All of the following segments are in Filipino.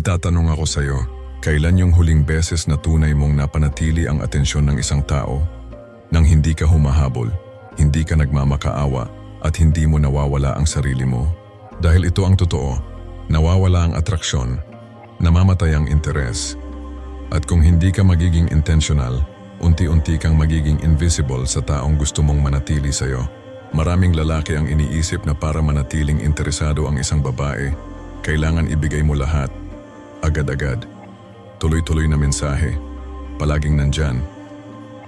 May tatanong ako sa'yo, kailan yung huling beses na tunay mong napanatili ang atensyon ng isang tao? Nang hindi ka humahabol, hindi ka nagmamakaawa, at hindi mo nawawala ang sarili mo. Dahil ito ang totoo, nawawala ang atraksyon, namamatay ang interes. At kung hindi ka magiging intentional, unti-unti kang magiging invisible sa taong gusto mong manatili sa'yo. Maraming lalaki ang iniisip na para manatiling interesado ang isang babae, kailangan ibigay mo lahat, agad-agad. Tuloy-tuloy na mensahe, palaging nandyan.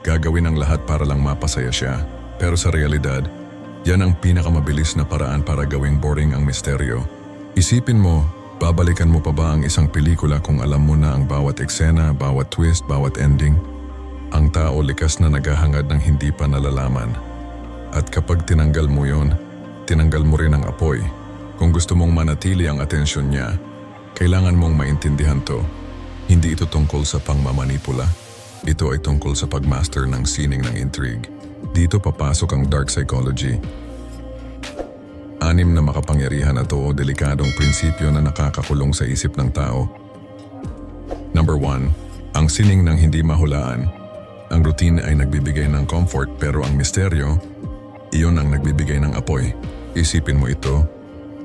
Gagawin ang lahat para lang mapasaya siya. Pero sa realidad, yan ang pinakamabilis na paraan para gawing boring ang misteryo. Isipin mo, babalikan mo pa ba ang isang pelikula kung alam mo na ang bawat eksena, bawat twist, bawat ending? Ang tao likas na naghahangad ng hindi pa nalalaman. At kapag tinanggal mo yon, tinanggal mo rin ang apoy. Kung gusto mong manatili ang atensyon niya, kailangan mong maintindihan to. Hindi ito tungkol sa pangmamanipula. Ito ay tungkol sa pagmaster ng sining ng intrigue. Dito papasok ang dark psychology. Anim na makapangyarihan na to o delikadong prinsipyo na nakakakulong sa isip ng tao. Number 1. Ang sining ng hindi mahulaan. Ang routine ay nagbibigay ng comfort pero ang misteryo, iyon ang nagbibigay ng apoy. Isipin mo ito,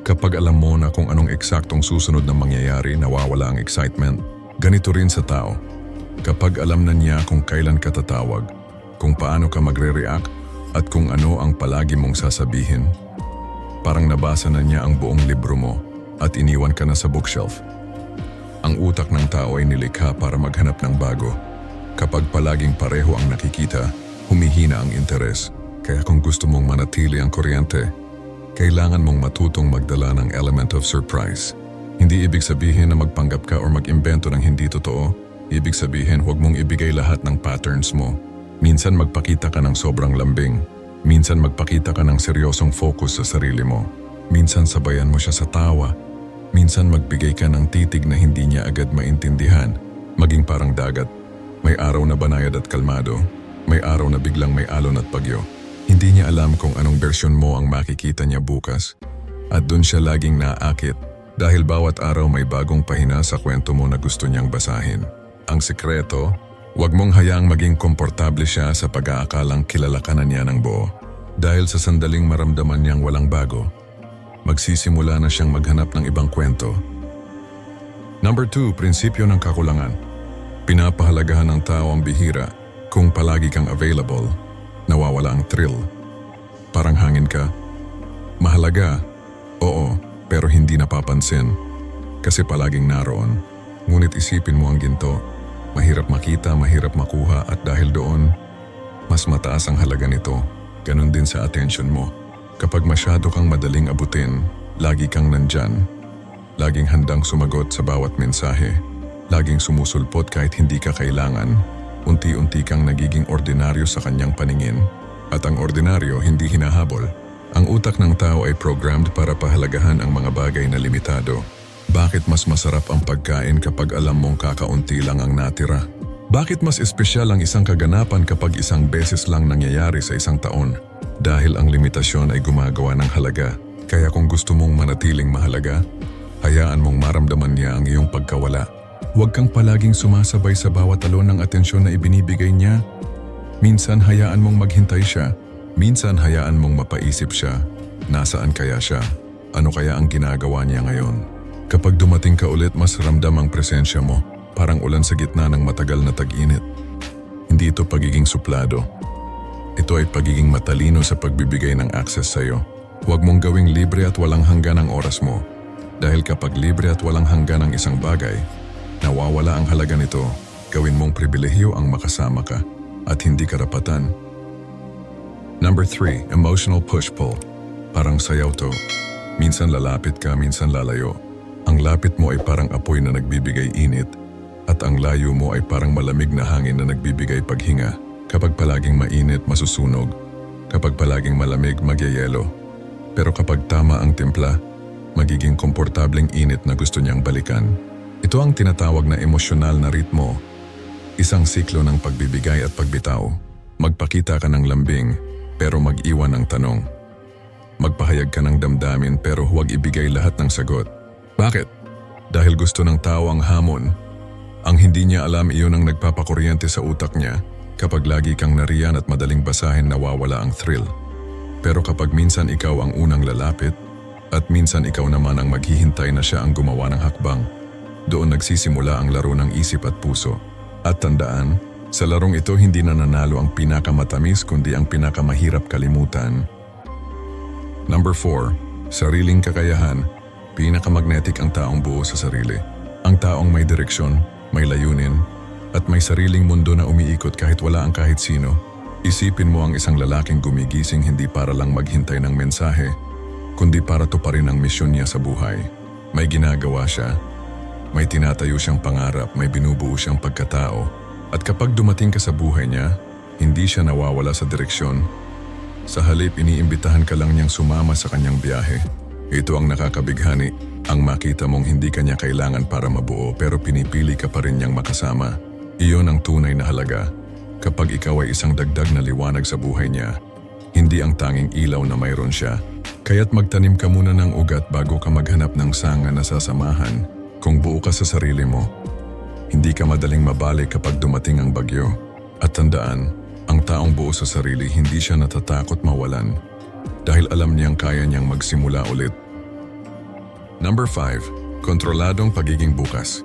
kapag alam mo na kung anong eksaktong susunod na mangyayari, nawawala ang excitement. Ganito rin sa tao. Kapag alam na niya kung kailan ka tatawag, kung paano ka magre-react, at kung ano ang palagi mong sasabihin, parang nabasa na niya ang buong libro mo at iniwan ka na sa bookshelf. Ang utak ng tao ay nilikha para maghanap ng bago. Kapag palaging pareho ang nakikita, humihina ang interes. Kaya kung gusto mong manatili ang kuryente, kailangan mong matutong magdala ng element of surprise. Hindi ibig sabihin na magpanggap ka o mag-imbento ng hindi totoo. Ibig sabihin huwag mong ibigay lahat ng patterns mo. Minsan magpakita ka ng sobrang lambing. Minsan magpakita ka ng seryosong focus sa sarili mo. Minsan sabayan mo siya sa tawa. Minsan magbigay ka ng titig na hindi niya agad maintindihan. Maging parang dagat. May araw na banayad at kalmado. May araw na biglang may alon at bagyo. Hindi niya alam kung anong bersyon mo ang makikita niya bukas. At dun siya laging naakit dahil bawat araw may bagong pahina sa kwento mo na gusto niyang basahin. Ang sikreto, huwag mong hayaang maging komportable siya sa pag-aakalang kilala ka na niya ng buo. Dahil sa sandaling maramdaman niyang walang bago, magsisimula na siyang maghanap ng ibang kwento. Number 2, prinsipyo ng kakulangan. Pinapahalagahan ng tao ang bihira kung palagi kang available, nawawala ang thrill. Parang hangin ka. Mahalaga, oo, pero hindi napapansin. Kasi palaging naroon. Ngunit isipin mo ang ginto. Mahirap makita, mahirap makuha at dahil doon, mas mataas ang halaga nito. Ganon din sa attention mo. Kapag masyado kang madaling abutin, lagi kang nandyan. Laging handang sumagot sa bawat mensahe. Laging sumusulpot kahit hindi ka kailangan. Unti-unti kang nagiging ordinaryo sa kanyang paningin. At ang ordinaryo hindi hinahabol. Ang utak ng tao ay programmed para pahalagahan ang mga bagay na limitado. Bakit mas masarap ang pagkain kapag alam mong kakaunti lang ang natira? Bakit mas espesyal ang isang kaganapan kapag isang beses lang nangyayari sa isang taon? Dahil ang limitasyon ay gumagawa ng halaga. Kaya kung gusto mong manatiling mahalaga, hayaan mong maramdaman niya ang iyong pagkawala. Huwag kang palaging sumasabay sa bawat talon ng atensyon na ibinibigay niya. Minsan hayaan mong maghintay siya. Minsan hayaan mong mapaisip siya. Nasaan kaya siya? Ano kaya ang ginagawa niya ngayon? Kapag dumating ka ulit, mas ramdam ang presensya mo. Parang ulan sa gitna ng matagal na tag-init. Hindi ito pagiging suplado. Ito ay pagiging matalino sa pagbibigay ng access sa'yo. Huwag mong gawing libre at walang hanggan ang oras mo. Dahil kapag libre at walang hanggan ang isang bagay, nawawala ang halaga nito. Gawin mong pribilehiyo ang makasama ka at hindi karapatan. Number 3, emotional push-pull. Parang sayaw to. Minsan lalapit ka, minsan lalayo. Ang lapit mo ay parang apoy na nagbibigay init at ang layo mo ay parang malamig na hangin na nagbibigay paghinga. Kapag palaging mainit, masusunog. Kapag palaging malamig, magyayelo. Pero kapag tama ang timpla, magiging komportableng init na gusto niyang balikan. Ito ang tinatawag na emosyonal na ritmo. Isang siklo ng pagbibigay at pagbitaw. Magpakita ka ng lambing, pero mag-iwan ng tanong. Magpahayag ka ng damdamin pero huwag ibigay lahat ng sagot. Bakit? Dahil gusto ng tao ang hamon, ang hindi niya alam iyon ang nagpapakuryente sa utak niya kapag lagi kang nariyan at madaling basahin nawawala ang thrill. Pero kapag minsan ikaw ang unang lalapit at minsan ikaw naman ang maghihintay na siya ang gumawa ng hakbang, doon nagsisimula ang laro ng isip at puso. At tandaan, sa larong ito hindi na nanalo ang pinakamatamis kundi ang pinakamahirap kalimutan. Number 4. Sariling kakayahan. Pinakamagnetic ang taong buo sa sarili. Ang taong may direksyon, may layunin, at may sariling mundo na umiikot kahit wala ang kahit sino. Isipin mo ang isang lalaking gumigising hindi para lang maghintay ng mensahe, kundi para tuparin ang misyon niya sa buhay. May ginagawa siya, may tinatayo siyang pangarap, may binubuo siyang pagkatao, at kapag dumating ka sa buhay niya, hindi siya nawawala sa direksyon. Sa halip, iniimbitahan ka lang niyang sumama sa kanyang biyahe. Ito ang nakakabighani, ang makita mong hindi kanya kailangan para mabuo pero pinipili ka pa rin niyang makasama. Iyon ang tunay na halaga. Kapag ikaw ay isang dagdag na liwanag sa buhay niya, hindi ang tanging ilaw na mayroon siya. Kaya't magtanim ka muna ng ugat bago ka maghanap ng sanga na sasamahan kung buo ka sa sarili mo. Hindi ka madaling mabalik kapag dumating ang bagyo. At tandaan, ang taong buo sa sarili hindi siya natatakot mawalan dahil alam niyang kaya niyang magsimula ulit. Number 5. Kontroladong pagiging bukas.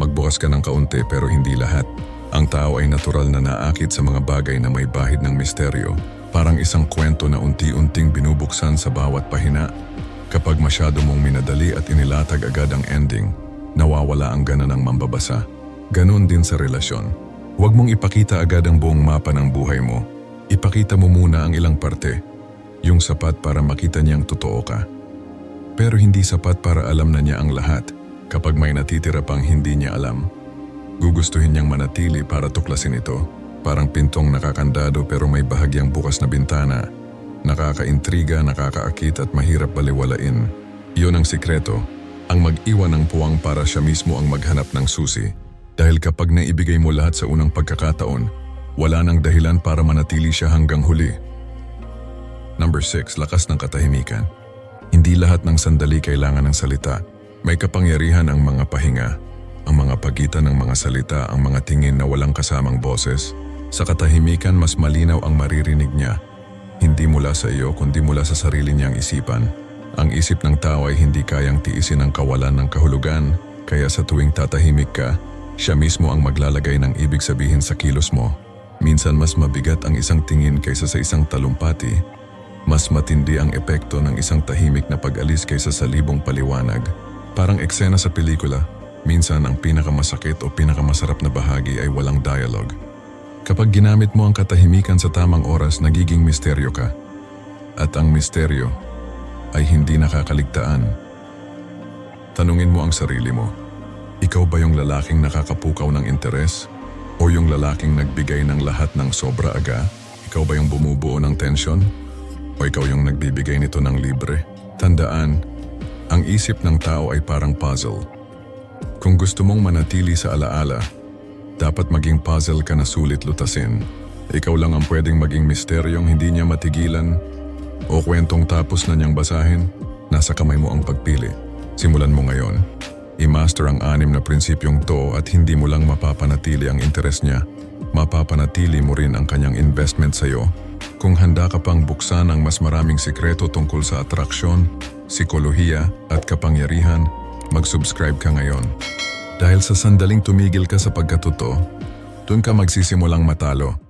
Magbukas ka ng kaunti pero hindi lahat. Ang tao ay natural na naakit sa mga bagay na may bahid ng misteryo. Parang isang kwento na unti-unting binubuksan sa bawat pahina. Kapag masyado mong minadali at inilatag agad ang ending, nawawala ang gana ng mambabasa. Ganon din sa relasyon. Huwag mong ipakita agad ang buong mapa ng buhay mo. Ipakita mo muna ang ilang parte. Yung sapat para makita niyang totoo ka. Pero hindi sapat para alam na niya ang lahat kapag may natitira pang hindi niya alam. Gugustuhin niyang manatili para tuklasin ito. Parang pintong nakakandado pero may bahagyang bukas na bintana. Nakakaintriga, nakakaakit at mahirap baliwalain. Iyon ang sikreto, ang mag-iwan ng puwang para siya mismo ang maghanap ng susi. Dahil kapag naibigay mo lahat sa unang pagkakataon, wala nang dahilan para manatili siya hanggang huli. Number 6. Lakas ng katahimikan. Hindi lahat ng sandali kailangan ng salita. May kapangyarihan ang mga pahinga, ang mga pagitan ng mga salita, ang mga tingin na walang kasamang boses. Sa katahimikan mas malinaw ang maririnig niya. Hindi mula sa iyo kundi mula sa sarili niyang isipan. Ang isip ng tao ay hindi kayang tiisin ang kawalan ng kahulugan, kaya sa tuwing tatahimik ka, siya mismo ang maglalagay ng ibig sabihin sa kilos mo. Minsan mas mabigat ang isang tingin kaysa sa isang talumpati. Mas matindi ang epekto ng isang tahimik na pag-alis kaysa sa libong paliwanag. Parang eksena sa pelikula, minsan ang pinakamasakit o pinakamasarap na bahagi ay walang dialogue. Kapag ginamit mo ang katahimikan sa tamang oras, nagiging misteryo ka. At ang misteryo ay hindi nakakaligtaan. Tanungin mo ang sarili mo, ikaw ba yung lalaking nakakapukaw ng interes? O yung lalaking nagbigay ng lahat ng sobra aga? Ikaw ba yung bumubuo ng tensyon? O ikaw yung nagbibigay nito ng libre? Tandaan, ang isip ng tao ay parang puzzle. Kung gusto mong manatili sa alaala, dapat maging puzzle ka na sulit lutasin. Ikaw lang ang pwedeng maging misteryong hindi niya matigilan o kwentong tapos na niyang basahin, nasa kamay mo ang pagpili. Simulan mo ngayon. I-master ang anim na prinsipyong to at hindi mo lang mapapanatili ang interes niya, mapapanatili mo rin ang kanyang investment sa'yo. Kung handa ka pang buksan ang mas maraming sikreto tungkol sa atraksyon, psikolohiya at kapangyarihan, mag-subscribe ka ngayon. Dahil sa sandaling tumigil ka sa pagkatuto, dun ka magsisimulang matalo